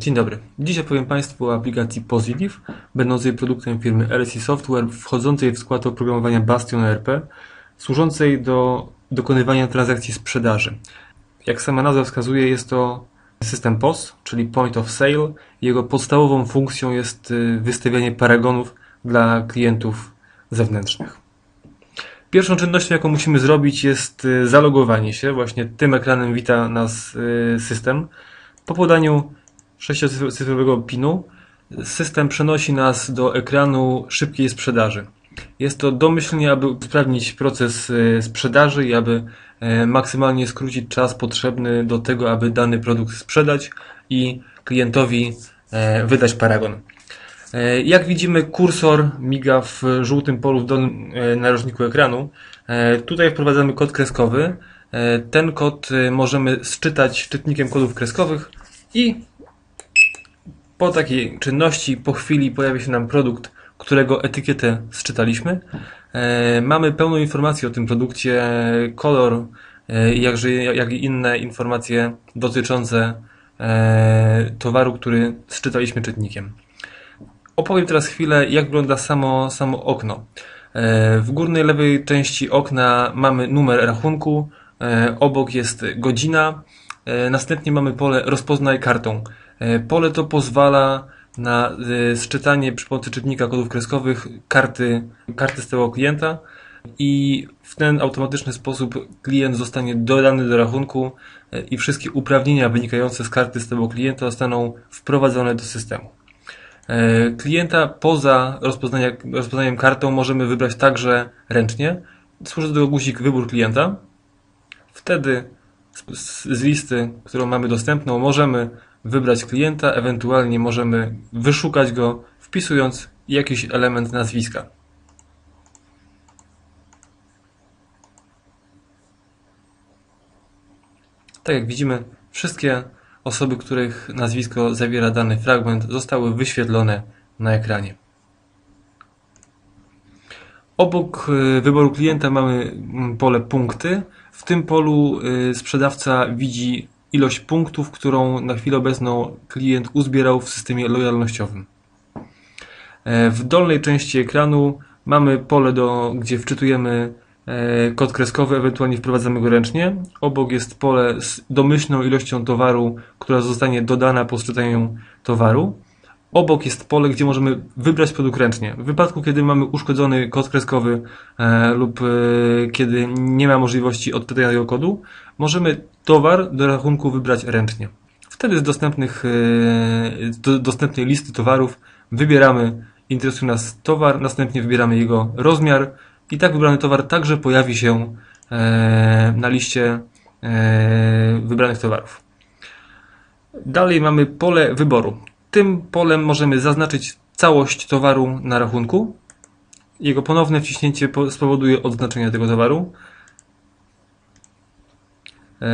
Dzień dobry. Dzisiaj powiem Państwu o aplikacji Positive, będącej produktem firmy LSI Software, wchodzącej w skład oprogramowania Bastion ERP, służącej do dokonywania transakcji sprzedaży. Jak sama nazwa wskazuje, jest to system POS, czyli Point of Sale. Jego podstawową funkcją jest y, wystawianie paragonów dla klientów zewnętrznych. Pierwszą czynnością, jaką musimy zrobić, jest y, zalogowanie się. Właśnie tym ekranem wita nas y, system. Po podaniu sześciocyfrowego PIN-u system przenosi nas do ekranu szybkiej sprzedaży. Jest to domyślnie, aby usprawnić proces e, sprzedaży i aby e, maksymalnie skrócić czas potrzebny do tego, aby dany produkt sprzedać i klientowi e, wydać paragon. Jak widzimy, kursor miga w żółtym polu w dolnym narożniku ekranu. Tutaj wprowadzamy kod kreskowy. Ten kod możemy sczytać czytnikiem kodów kreskowych i po takiej czynności, po chwili pojawia się nam produkt, którego etykietę sczytaliśmy. E, mamy pełną informację o tym produkcie, kolor, e, jakże, jak i inne informacje dotyczące e, towaru, który sczytaliśmy czytnikiem. Opowiem teraz chwilę, jak wygląda samo, samo okno. W górnej lewej części okna mamy numer rachunku, obok jest godzina, następnie mamy pole rozpoznaj kartą. E, pole to pozwala na e, sczytanie przy pomocy czytnika kodów kreskowych karty, karty stałego klienta i w ten automatyczny sposób klient zostanie dodany do rachunku e, i wszystkie uprawnienia wynikające z karty stałego klienta zostaną wprowadzone do systemu. Klienta poza rozpoznaniem kartą możemy wybrać także ręcznie. Służy do tego guzik wybór klienta. Wtedy z listy, którą mamy dostępną, możemy wybrać klienta, ewentualnie możemy wyszukać go wpisując jakiś element nazwiska. Tak jak widzimy, wszystkie osoby, których nazwisko zawiera dany fragment, zostały wyświetlone na ekranie. Obok y, wyboru klienta mamy mm, pole punkty. W tym polu y, sprzedawca widzi ilość punktów, którą na chwilę obecną klient uzbierał w systemie lojalnościowym. E, w dolnej części ekranu mamy pole, do, gdzie wczytujemy e, kod kreskowy, ewentualnie wprowadzamy go ręcznie. Obok jest pole z domyślną ilością towaru, która zostanie dodana po sczytaniu towaru. Obok jest pole, gdzie możemy wybrać produkt ręcznie. W wypadku, kiedy mamy uszkodzony kod kreskowy e, lub e, kiedy nie ma możliwości odczytania kodu, możemy towar do rachunku wybrać ręcznie. Wtedy z dostępnych, e, do, dostępnej listy towarów wybieramy, interesuje nas towar, następnie wybieramy jego rozmiar i tak wybrany towar także pojawi się e, na liście e, wybranych towarów. Dalej mamy pole wyboru. Tym polem możemy zaznaczyć całość towaru na rachunku. Jego ponowne wciśnięcie spowoduje odznaczenie tego towaru. E,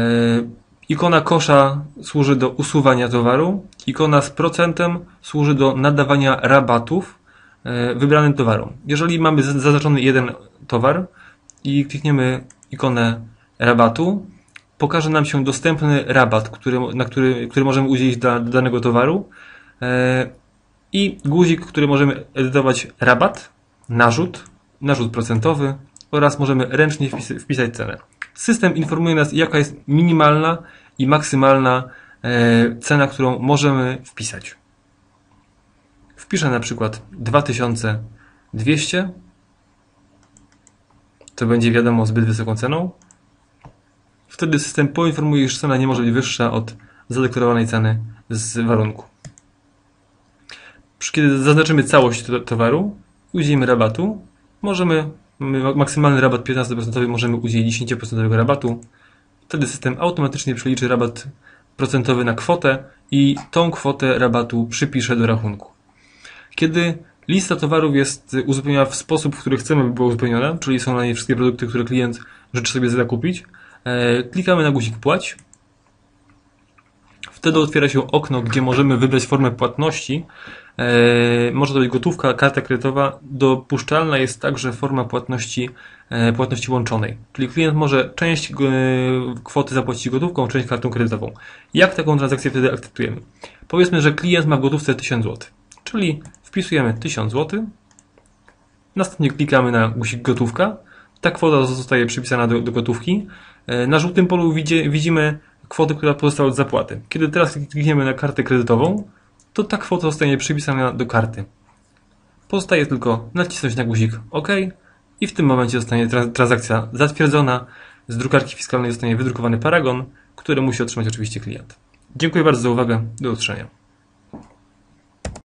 ikona kosza służy do usuwania towaru. Ikona z procentem służy do nadawania rabatów e, wybranym towarom. Jeżeli mamy zaznaczony jeden towar i klikniemy ikonę rabatu, pokaże nam się dostępny rabat, który, na który, który możemy udzielić dla danego towaru. E, i guzik, który możemy edytować rabat, narzut, narzut procentowy oraz możemy ręcznie wpisać cenę. System informuje nas, jaka jest minimalna i maksymalna e, cena, którą możemy wpisać. Wpiszę na przykład 2200, to będzie wiadomo zbyt wysoką ceną. Wtedy system poinformuje, iż cena nie może być wyższa od zadeklarowanej ceny z warunku kiedy zaznaczymy całość towaru, udzielimy rabatu, możemy, maksymalny rabat 15%, możemy udzielić 10% rabatu. Wtedy system automatycznie przeliczy rabat procentowy na kwotę i tą kwotę rabatu przypisze do rachunku. Kiedy lista towarów jest uzupełniona w sposób, w który chcemy, by była uzupełniona, czyli są na niej wszystkie produkty, które klient życzy sobie zakupić, e, klikamy na guzik płać. Wtedy otwiera się okno, gdzie możemy wybrać formę płatności, E, może to być gotówka, karta kredytowa. Dopuszczalna jest także forma płatności, e, płatności łączonej. Czyli klient może część e, kwoty zapłacić gotówką, część kartą kredytową. Jak taką transakcję wtedy akceptujemy? Powiedzmy, że klient ma w gotówce 1000 zł, czyli wpisujemy 1000 zł, następnie klikamy na guzik gotówka, ta kwota zostaje przypisana do, do gotówki. Na żółtym polu widzi, widzimy kwotę, która pozostała od zapłaty. Kiedy teraz klikniemy na kartę kredytową, to ta kwota zostanie przypisana do karty. Pozostaje tylko nacisnąć na guzik OK i w tym momencie zostanie transakcja zatwierdzona. Z drukarki fiskalnej zostanie wydrukowany paragon, który musi otrzymać oczywiście klient. Dziękuję bardzo za uwagę. Do usłyszenia.